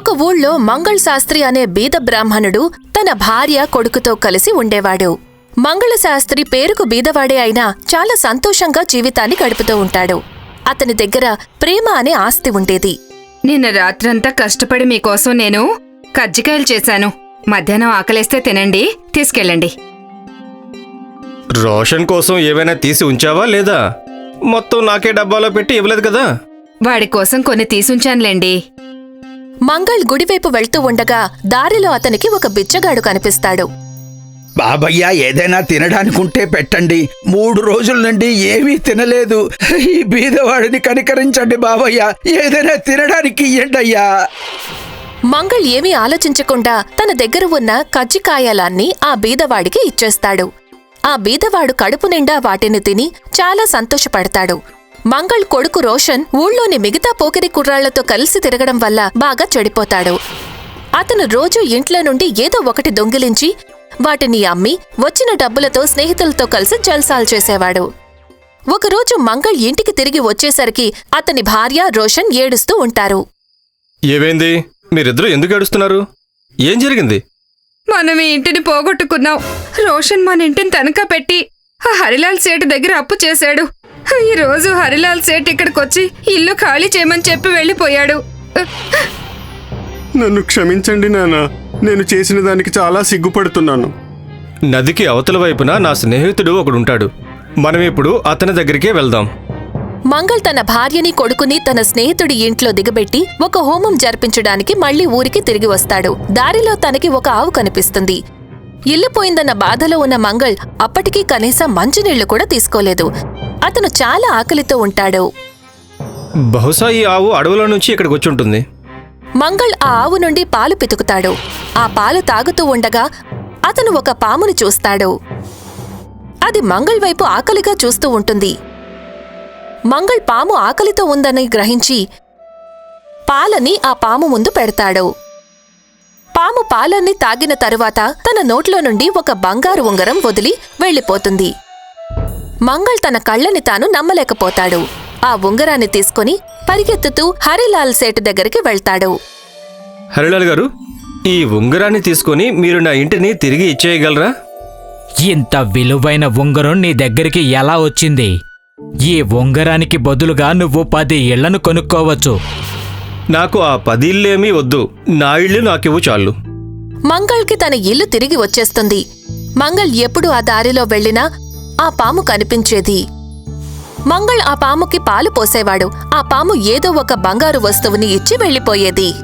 ఒక ఊళ్ళో మంగళ్ శాస్త్రి అనే బీద బ్రాహ్మణుడు తన భార్య కొడుకుతో కలిసి ఉండేవాడు. మంగళ శాస్త్రి పేరుకు బీదవాడే అయినా చాలా సంతోషంగా జీవితాన్ని గడుపుతూ ఉంటాడు. అతని దగ్గర ప్రేమ అనే ఆస్తి ఉండేది. నిన్న రాత్రంతా కష్టపడి మీకోసం నేను కజ్జికాయలు చేశాను. మధ్యాహ్నం ఆకలేస్తే తినండి తీసుకెళ్ళండి. రోషన్ కోసం ఏమైనా తీసి ఉంచావా లేదా? మొత్తం నాకే డబ్బాలో పెట్టి ఇవ్వలేదు కదా? వాడి కోసం కొన్ని తీసుంచానులేండి. మంగళ్ గుడివైపు వెళ్తూ ఉండగా దారిలో అతనికి ఒక బిచ్చగాడు కనిపిస్తాడు. బాబయ్య ఏదైనా తినడానికుంటే పెట్టండి. మూడు రోజుల నుండి ఏమీ తినలేదు. ఈ బీదవాడిని కనికరించండి బాబయ్య. ఏదైనా తినడానికి ఇయ్యండి అయ్యా మంగళ్ ఏమీ ఆలోచించకుండా తన దగ్గర ఉన్న కజ్జికాయలాన్ని ఆ బీదవాడికి ఇచ్చేస్తాడు. ఆ బీదవాడు కడుపు నిండా వాటిని తిని చాలా సంతోషపడతాడు. మంగళ్ కొడుకు రోషన్ ఊళ్ళోని మిగతా పోకిరి కుర్రాళ్ళతో కలిసి తిరగడం వల్ల బాగా చెడిపోతాడు. అతను రోజూ ఇంట్లో నుండి ఏదో ఒకటి దొంగిలించి వాటిని అమ్మి వచ్చిన డబ్బులతో స్నేహితులతో కలిసి జల్సాలు చేసేవాడు. ఒకరోజు మంగళ్ ఇంటికి తిరిగి వచ్చేసరికి అతని భార్య రోషన్ ఏడుస్తూ ఉంటారు. ఏమైంది మీరిద్దరూ ఎందుకు ఏడుస్తున్నారు? ఏం జరిగింది? మనం ఈ ఇంటిని పోగొట్టుకున్నాం. రోషన్ మన ఇంటిని తనఖా పెట్టి ఆ హరిలాల్ సేటు దగ్గర అప్పు చేశాడు. ఈ రోజు హరిలాల్ సేట్ ఇక్కడికొచ్చి ఇల్లు ఖాళీ చేయమని చెప్పి వెళ్ళిపోయాడు. నన్ను క్షమించండి నాన్న నేను చేసిన దానికి చాలా సిగ్గుపడుతున్నాను. నదికి అవతల వైపున నా స్నేహితుడు ఒకడుంటాడు. మనం ఇప్పుడు అతని దగ్గరికే వెళ్దాం. మంగళ్ తన భార్యని కొడుకుని తన స్నేహితుడి ఇంట్లో దిగబెట్టి ఒక హోమం జరిపించడానికి మళ్ళీ ఊరికి తిరిగి వస్తాడు. దారిలో తనకి ఒక ఆవు కనిపిస్తుంది. ఇల్లు పోయిందన్న బాధలో ఉన్న మంగళ్ అప్పటికీ కనీసం మంచినీళ్ళు కూడా తీసుకోలేదు. అతను చాలా ఆకలితో ఉంటాడు. బహుశా ఈ ఆవు అడవుల నుంచి ఇక్కడికి వచ్చి ఉంటుంది. మంగళ్ ఆ ఆవు నుండి పాలు పితుకుతాడు. ఆ పాలు తాగుతూ ఉండగా అతను ఒక పాముని చూస్తాడు. అది మంగళ్ వైపు ఆకలిగా చూస్తూ ఉంటుంది. మంగళ్ పాము ఆకలితో ఉందని గ్రహించి పాలని ఆ పాము ముందు పెడతాడు. పాము పాలన్నీ తాగిన తరువాత తన నోట్లో నుండి ఒక బంగారు ఉంగరం వదిలి వెళ్ళిపోతుంది. మంగళ్ తన కళ్ళని తాను నమ్మలేకపోతాడు. ఆ ఉంగరాన్ని తీసుకుని పరిగెత్తుతూ హరిలాల్ సేటు దగ్గరికి వెళ్తాడు. హరిలాల్ గారు ఈ ఉంగరాన్ని తీసుకొని మీరు నా ఇంటిని తిరిగి ఇచ్చేయగలరా? ఇంత విలువైన ఉంగరం నీ దగ్గరికి ఎలా వచ్చింది? ఈ ఉంగరానికి బదులుగా నువ్వు పది ఇళ్ళను కొనుక్కోవచ్చు. నాకు ఆ పది ఇల్లేమీ వద్దు. నా ఇల్లు నాకివ్వు చాలు. మంగళ్కి తన ఇల్లు తిరిగి వచ్చేస్తుంది. మంగళ్ ఎప్పుడు ఆ దారిలో వెళ్ళినా ఆ పాము కనిపించేది. మంగళ్ ఆ పాముకి పాలు పోసేవాడు. ఆ పాము ఏదో ఒక బంగారు వస్తువుని ఇచ్చి వెళ్ళిపోయేది.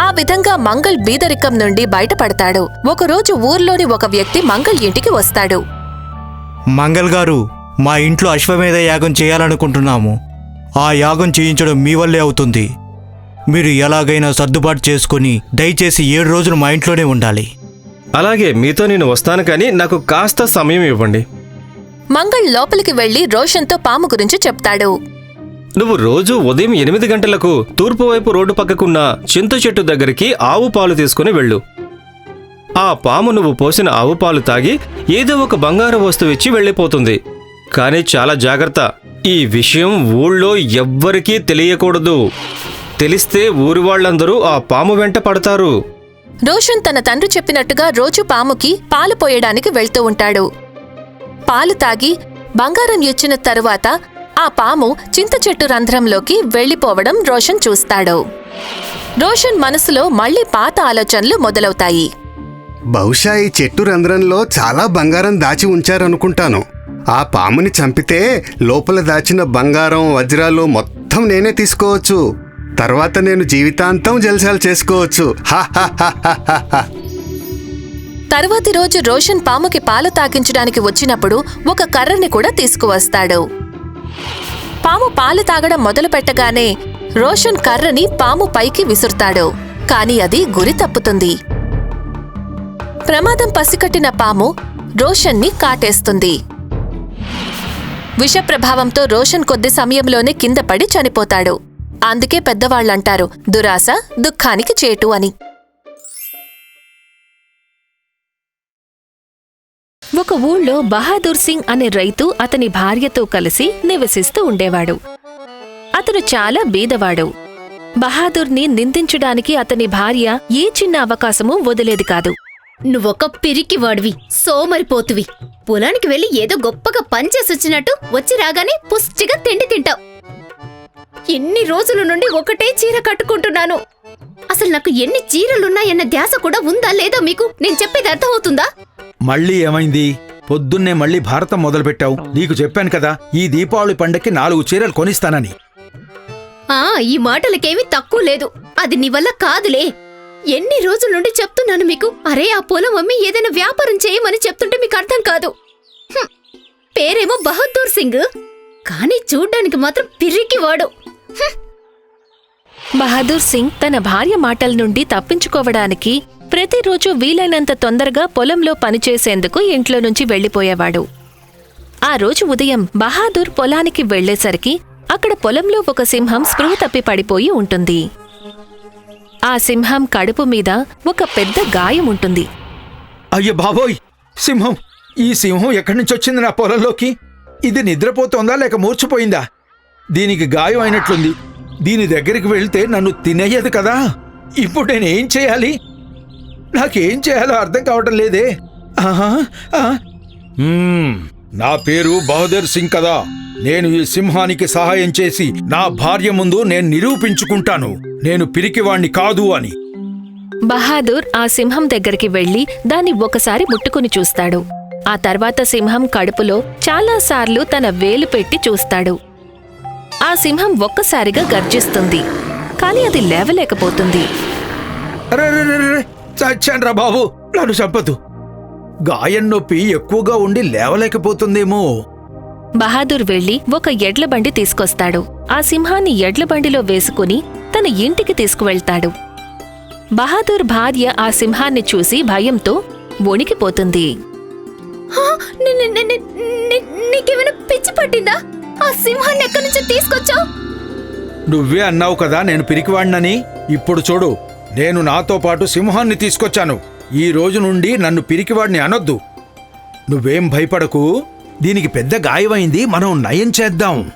ఆ విధంగా మంగళ్ బీదరికం నుండి బయటపడతాడు. ఒకరోజు ఊర్లోని ఒక వ్యక్తి మంగళ్ ఇంటికి వస్తాడు. మంగల్ గారు మా ఇంట్లో అశ్వమేధ యాగం చేయాలనుకుంటున్నాము. ఆ యాగం చేయించడం మీ వల్లే అవుతుంది. మీరు ఎలాగైనా సర్దుబాటు చేసుకుని దయచేసి ఏడు రోజులు మా ఇంట్లోనే ఉండాలి. అలాగే మీతో నేను వస్తాను కానీ నాకు కాస్త సమయం ఇవ్వండి. మంగళ్ లోపలికి వెళ్ళి రోషన్తో పాము గురించి చెప్తాడు. నువ్వు రోజు ఉదయం ఎనిమిది గంటలకు తూర్పు వైపు రోడ్డు పక్కకున్న చింత చెట్టు దగ్గరికి ఆవు పాలు తీసుకుని వెళ్ళు. ఆ పాము నువ్వు పోసిన ఆవు పాలు తాగి ఏదో ఒక బంగారు వస్తువు ఇచ్చి వెళ్ళిపోతుంది. కానీ చాలా జాగ్రత్త ఈ విషయం ఊళ్ళో ఎవ్వరికీ తెలియకూడదు. తెలిస్తే ఊరి వాళ్ళందరూ ఆ పాము వెంట పడతారు. రోషన్ తన తండ్రి చెప్పినట్టుగా రోజు పాముకి పాలు పోయడానికి వెళ్తూ ఉంటాడు. పాలు తాగి బంగారం ఇచ్చిన తరువాత ఆ పాము చింత చెట్టు రంధ్రంలోకి వెళ్ళిపోవడం రోషన్ చూస్తాడు. రోషన్ మనసులో మళ్ళీ పాత ఆలోచనలు మొదలవుతాయి. బహుశా ఈ చెట్టు రంధ్రంలో చాలా బంగారం దాచి ఉంచారనుకుంటాను. ఆ పాముని చంపితే లోపల దాచిన బంగారం వజ్రాలు మొత్తం నేనే తీసుకోవచ్చు. తర్వాత నేను జీవితాంతం జల్సాలు చేసుకోవచ్చు. హా హా హా హా హా. తర్వాతి రోజు రోషన్ పాముకి పాలు తాగించడానికి వచ్చినప్పుడు ఒక కర్రని కూడా తీసుకువస్తాడు. పాము పాలు తాగడం మొదలు పెట్టగానే రోషన్ కర్రని పాము పైకి విసురుతాడు. కాని అది గురి తప్పుతుంది. ప్రమాదం పసికట్టిన పాము రోషన్ని కాటేస్తుంది. విషప్రభావంతో రోషన్ కొద్ది సమయంలోనే కింద పడి చనిపోతాడు. అందుకే పెద్దవాళ్ళంటారు దురాశ దుఃఖానికి చేటు అని. ఒక ఊళ్ళో బహాదూర్ సింగ్ అనే రైతు అతని భార్యతో కలిసి నివసిస్తూ ఉండేవాడు. అతను చాలా బీదవాడు. బహాదూర్ని నిందించడానికి అతని భార్య ఏ చిన్న అవకాశమూ వదిలేది కాదు. నువ్వొక పిరికివాడివి సోమరిపోతువి. పొలానికి వెళ్ళి ఏదో గొప్పగా పనిచేసొచ్చినట్టు వచ్చి రాగానే పుష్టిగా తిండి తింటావు. ఎన్ని రోజుల నుండి ఒకటే చీర కట్టుకుంటున్నాను. అసలు నాకు ఎన్ని చీరలున్నాయన్న ధ్యాస కూడా ఉందా లేదా మీకు? నేను చెప్పేది అర్థమవుతుందా? మళ్ళీ ఏమైంది? పొద్దున్నే మళ్ళీ భారతం మొదలుపెట్టావు. నీకు చెప్పాను కదా ఈ దీపావళి పండక్కి నాలుగు చీరలు కొనిస్తానని. ఆ ఈ మాటలకేమీ తక్కువ లేదు. అది నీ వల్ల కాదులే. ఎన్ని రోజుల నుండి చెప్తున్నాను మీకు? అరే ఆ పొలం అమ్మి ఏదైనా వ్యాపారం చేయమని చెప్తుంటే మీకు అర్థం కాదు. హ్మ్. పేరేమో బహదూర్ సింగ్. కానీ చూడ్డానికి మాత్రం పిరికివాడు. బహదూర్ సింగ్ తన భార్య మాటల నుండి తప్పించుకోవడానికి ప్రతిరోజు వీలైనంత తొందరగా పొలంలో పనిచేసేందుకు ఇంట్లో నుంచి వెళ్ళిపోయేవాడు ఆ రోజు ఉదయం బహాదూర్ పొలానికి వెళ్ళేసరికి అక్కడ పొలంలో ఒక సింహం స్పృహ తప్పి పడిపోయి ఉంటుంది. ఆ సింహం కడుపు మీద ఒక పెద్ద గాయం ఉంటుంది. అయ్యో బాబోయ్! సింహం! ఈ సింహం ఎక్కడి నుంచి వచ్చింది నా పొలంలోకి? ఇది నిద్రపోతోందా లేక మూర్చిపోయిందా? దీనికి గాయం అయినట్లుంది. దీని దగ్గరికి వెళ్తే నన్ను తినేయదు కదా? ఇప్పుడు నేనేం చేయాలి? నాకేం చేయాలో అర్థం కావటం లేదే. ఆహా, ఆ. మ్మ్, నా పేరు బహదూర్ సింగ్ కదా. నేను ఈ సింహానికి సహాయం చేసి నా భార్య ముందు నేను నిరూపించుకుంటాను. నేను పిరికివాణ్ణి కాదు అని. బహాదూర్ ఆ సింహం దగ్గరికి వెళ్ళి దాన్ని ఒకసారి ముట్టుకుని చూస్తాడు. ఆ తర్వాత సింహం కడుపులో చాలాసార్లు తన వేలు పెట్టి చూస్తాడు. ఆ సింహం ఒక్కసారిగా గర్జిస్తుంది. కాని అది లేవలేకపోతుంది. చచ్చాన్రా బాబు నన్ను చంపదు గాయం నొప్పి ఎక్కువగా ఉండి లేవలేకపోతుందేమో. బహాదూర్ వెళ్ళి ఒక ఎడ్ల బండి తీసుకొస్తాడు. ఆ సింహాన్ని ఎడ్ల బండిలో వేసుకుని తన ఇంటికి తీసుకువెళ్తాడు. బహాదూర్ భార్య ఆ సింహాన్ని చూసి భయంతో వణికిపోతుంది. హా, ని- ని- ని- ని- ని- నీకేమైనా పిచ్చి పట్టిందా? ఆ సింహాన్ని ఎక్కడి నుంచి తీసుకొచ్చావు? నువ్వే అన్నావు కదా నేను పిరికివాణ్ణని. ఇప్పుడు చూడు నేను నాతో పాటు సింహాన్ని తీసుకొచ్చాను. ఈ రోజు నుండి నన్ను పిరికివాడిని అనొద్దు. నువ్వేం భయపడకు. దీనికి పెద్ద గాయమైంది మనం నయం చేద్దాం.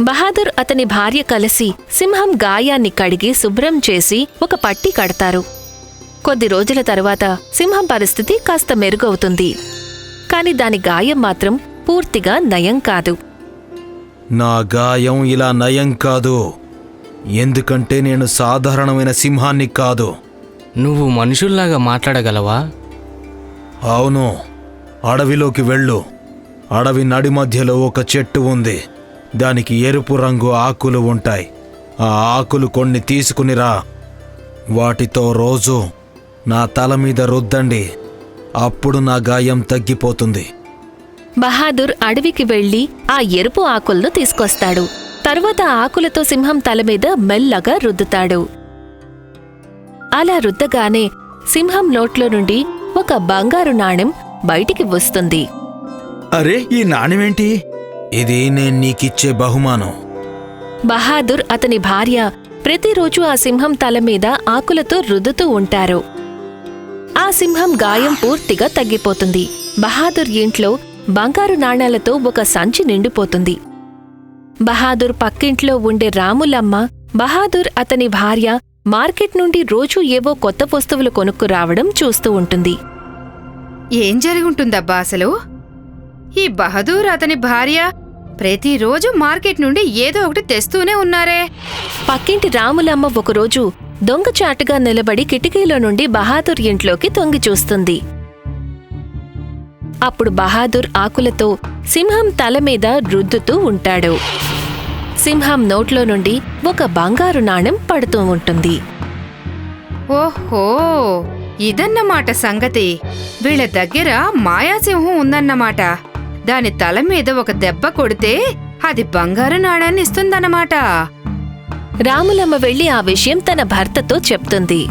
బహాదూర్ అతని భార్య కలిసి సింహం గాయాన్ని కడిగి శుభ్రం చేసి ఒక పట్టి కడతారు. కొద్ది రోజుల తరువాత సింహం పరిస్థితి కాస్త మెరుగవుతుంది. కాని దాని గాయం మాత్రం పూర్తిగా నయం కాదు. నా గాయం ఇలా నయం కాదు. ఎందుకంటే నేను సాధారణమైన సింహాన్ని కాదు. నువ్వు మనుషుల్లాగా మాట్లాడగలవా? అవును. అడవిలోకి వెళ్ళు. అడవి నడి మధ్యలో ఒక చెట్టు ఉంది. దానికి ఎరుపు రంగు ఆకులు ఉంటాయి. ఆ ఆకులు కొన్ని తీసుకునిరా వాటితో రోజు నా తల మీద రుద్దండి. అప్పుడు నా గాయం తగ్గిపోతుంది. బహాదూర్ అడవికి వెళ్ళి ఆ ఎరుపు ఆకులను తీసుకొస్తాడు. తరువాత ఆకులతో సింహం తల మీద మెల్లగా రుద్దుతాడు. అలా రుద్దగానే సింహం నోట్లో నుండి ఒక బంగారు నాణెం బయటికి వస్తుంది. అరే ఈ నాణ్యమేంటి ఇది నేను నీకిచ్చే బహుమానం. బహాదూర్ అతని భార్య ప్రతిరోజు ఆ సింహం తల మీద ఆకులతో రుద్దుతూ ఉంటారు. ఆ సింహం గాయం పూర్తిగా తగ్గిపోతుంది. బహాదూర్ ఇంట్లో బంగారు నాణాలతో ఒక సంచి నిండిపోతుంది. బహాదూర్ పక్కింట్లో ఉండే రాములమ్మ బహాదూర్ అతని భార్య మార్కెట్ నుండి రోజూ ఏవో కొత్త వస్తువులు కొనుక్కు రావడం చూస్తూ ఉంటుంది. ఏం జరిగి ఉంటుందబ్బా అసలు? ఈ బహదూర్ అతని భార్య ప్రతిరోజు మార్కెట్ నుండి ఏదో ఒకటి తెస్తూనే ఉన్నారే. పక్కింటి రాములమ్మ ఒకరోజు దొంగచాటుగా నిలబడి కిటికీలో నుండి బహాదూర్ ఇంట్లోకి తొంగి చూస్తుంది. అప్పుడు బహాదూర్ ఆకులతో సింహం తల మీద రుద్దుతూ ఉంటాడు. సింహం నోట్లో నుండి ఒక బంగారు నాణెం పడుతూ ఉంటుంది. ఓహో ఇదన్నమాట సంగతి. వీళ్ళ దగ్గర మాయాసింహం ఉందన్నమాట. దాని తల మీద ఒక దెబ్బ కొడితే అది బంగారు నాణాన్ని ఇస్తుందన్నమాట. రాములమ్మ వెళ్ళి ఆ విషయం తన భర్తతో చెప్తుంది.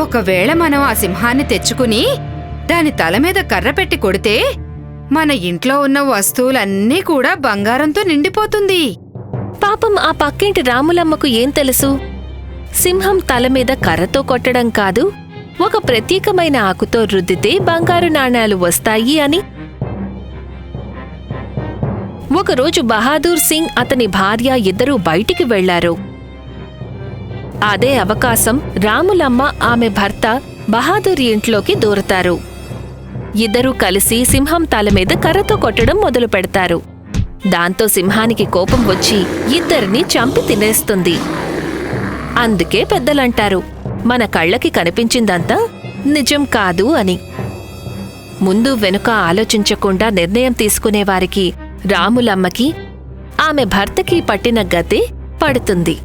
ఒకవేళ మనం ఆ సింహాన్ని తెచ్చుకుని దాని తల మీద కర్ర పెట్టి కొడితే మన ఇంట్లో ఉన్న వస్తువులన్నీ కూడా బంగారంతో నిండిపోతుంది. పాపం ఆ పక్కింటి రాములమ్మకు ఏం తెలుసు? సింహం తల మీద కర్రతో కొట్టడం కాదు ఒక ప్రత్యేకమైన ఆకుతో రుద్దితే బంగారు నాణాలు వస్తాయి అని. ఒకరోజు బహాదూర్ సింగ్ అతని భార్య ఇద్దరూ బయటికి వెళ్ళారు. అదే అవకాశం రాములమ్మ ఆమె భర్త బహాదూర్ ఇంట్లోకి దూరతారు. ఇద్దరూ కలిసి సింహం తల మీద కర్రతో కొట్టడం మొదలు పెడతారు. దాంతో సింహానికి కోపం వచ్చి ఇద్దరిని చంపి తినేస్తుంది. అందుకే పెద్దలంటారు మన కళ్ళకి కనిపించిందంతా నిజం కాదు అని. ముందు వెనుక ఆలోచించకుండా నిర్ణయం తీసుకునేవారికి రాములమ్మకి ఆమె భర్తకి పట్టిన గతే పడుతుంది.